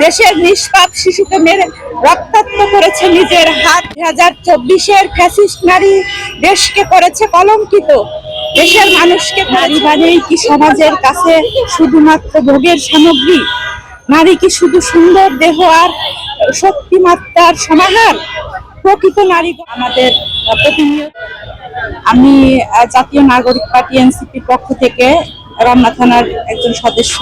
দেশের নিষ্পাপ শিশুকে মেরে রক্তাক্ত করেছে নিজের হাত। হাজার চব্বিশের ফ্যাসিস্ট নারী দেশকে করেছে কলঙ্কিত। দেশের মানুষকে নারী মানেই কি সমাজের কাছে শুধুমাত্র ভোগের সামগ্রী? নারী কি শুধু সুন্দর দেহ আর শক্তিমাত্রার সমাহার? প্রকৃত নারী আমাদের প্রতিনিয়ত আমি জাতীয় নাগরিক পার্টি এনসিপির পক্ষ থেকে রমনা থানার একজন সদস্য।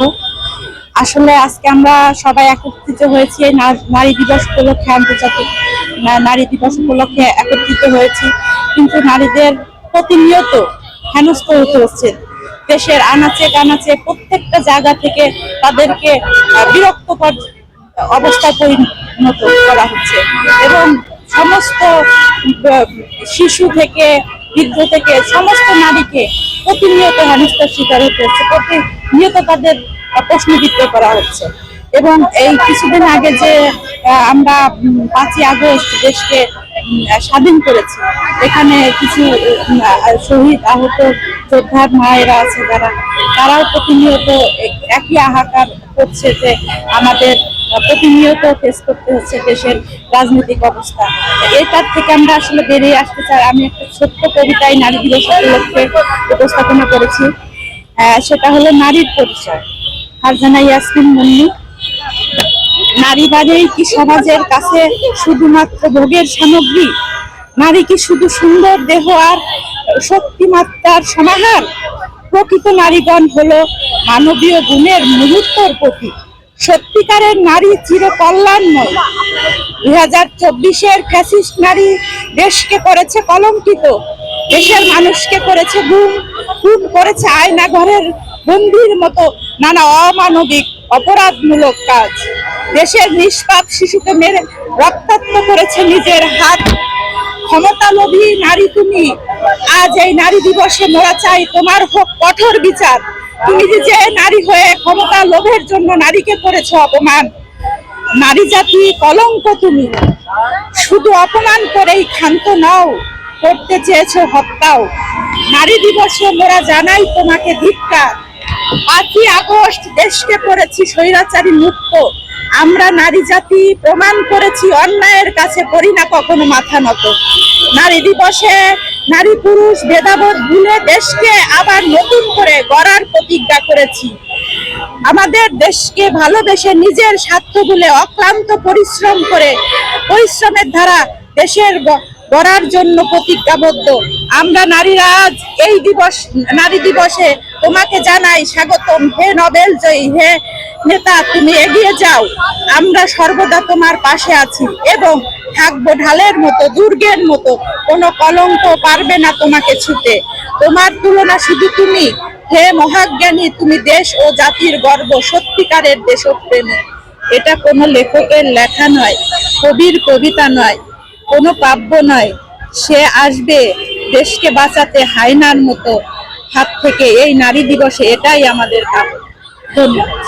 আসলে আজকে আমরা সবাই একত্রিত হয়েছি নারী দিবস উপলক্ষে, আন্তর্জাতিক নারী দিবস উপলক্ষে একত্রিত হয়েছি। কিন্তু নারীদের প্রতিনিয়ত হেনস্থ হতে হচ্ছে। দেশের আনাচে কানাচে প্রত্যেকটা জায়গা থেকে তাদেরকে বিরক্তকর অবস্থায় পরিণত করা হচ্ছে। এবং সমস্ত শিশু থেকে, বৃদ্ধ থেকে, সমস্ত নারীকে প্রতিনিয়ত হেনস্থার শিকার হতে হচ্ছে। প্রতিনিয়ত তাদের প্রশ্নবিদ্ধ করা হচ্ছে। এবং এই কিছুদিন আগে যে আমরা পাঁচই আগস্ট দেশকে স্বাধীন করেছি, এখানে কিছু শহীদ আহত যোদ্ধার মায়েরা আছে যারা, তারাও প্রতিনিয়ত একই হাহাকার করছে যে আমাদের প্রতিনিয়ত ফেস করতে হচ্ছে দেশের রাজনৈতিক অবস্থা। এটার থেকে আমরা আসলে বেরিয়ে আসতে চাই। আমি একটা ছোট্ট কবিতায় নারী দিবস উপলক্ষে উপস্থাপনা করেছি। সেটা হলো নারীর পরিচয়। ফারজানা ইয়াসমিন মুন্নি। নারী মানেই কি সমাজের কাছে শুধুমাত্র ভোগের সামগ্রী? নারী কি শুধু সুন্দর দেহ আর শক্তিমাত্রার সমাহার? প্রকৃত নারীগণ হলো মানবীয় গুণের মুহূর্তর প্রতীক। সত্যিকারের নারী চির কল্যাণময় দুই হাজার চব্বিশের ফ্যাসিস্ট নারী দেশকে করেছে কলঙ্কিত। দেশের মানুষকে করেছে গুম। খুন করেছে আয়না ঘরের বন্দির মতো নানা অমানবিক, অপরাধমূলক কাজ। দেশের নিষ্পাপ শিশুকে মেরে রক্তাক্ত করেছে নিজের হাত। ক্ষমতালোভী নারী তুমি, আজ এই নারী দিবসে মোরা চাই তোমার হোক কঠোর বিচার। তুমি যে নারী হয়ে ক্ষমতা লোভের জন্য নারীকে করেছ অপমান, নারী জাতি কলঙ্ক তুমি। শুধু অপমান করেই ক্ষান্ত নাও, করতে চেয়েছ হত্যাও। নারী দিবসে মোরা জানাই তোমাকে ধিক্কার। পাঁচই আগস্ট দেশকে করেছি স্বৈরাচারী মুক্ত। আমরা নারী জাতি প্রমাণ করেছি অন্যায়ের কাছে করি না কখনো মাথা নত। নারী দিবসে নারী পুরুষ ভেদাভেদ ভুলে দেশকে আবার নতুন করে গড়ার প্রতিজ্ঞা করেছি। আমাদের দেশকে ভালোবেসে নিজের স্বার্থ ভুলে অক্লান্ত পরিশ্রম করে পরিশ্রমের ধারা দেশের গড়ার জন্য প্রতিজ্ঞাবদ্ধ। আমরা নারীরা আজ এই দিবস নারী দিবসে তোমাকে জানাই স্বাগতম। হে নোবেল জয়ী, হে নেতা, তুমি এগিয়ে যাও। আমরা সর্বদা তোমার পাশে আছি এবং থাকব ঢালের মতো, দুর্গের মতো। কোনো কলঙ্ক পারবে না তোমাকে ছুতে। তোমার তুলনা শুধু তুমি। হে মহাজ্ঞানী, তুমি দেশ ও জাতির গর্ব, সত্যিকারের দেশপ্রেমী। এটা কোনো লেখকের লেখা নয়, কবির কবিতা নয়, কোনো কাব্য নয়। সে আসবে দেশকে বাঁচাতে হায়নার মতো। হাত থেকে এই নারী দিবসে এটাই আমাদের ধন্যবাদ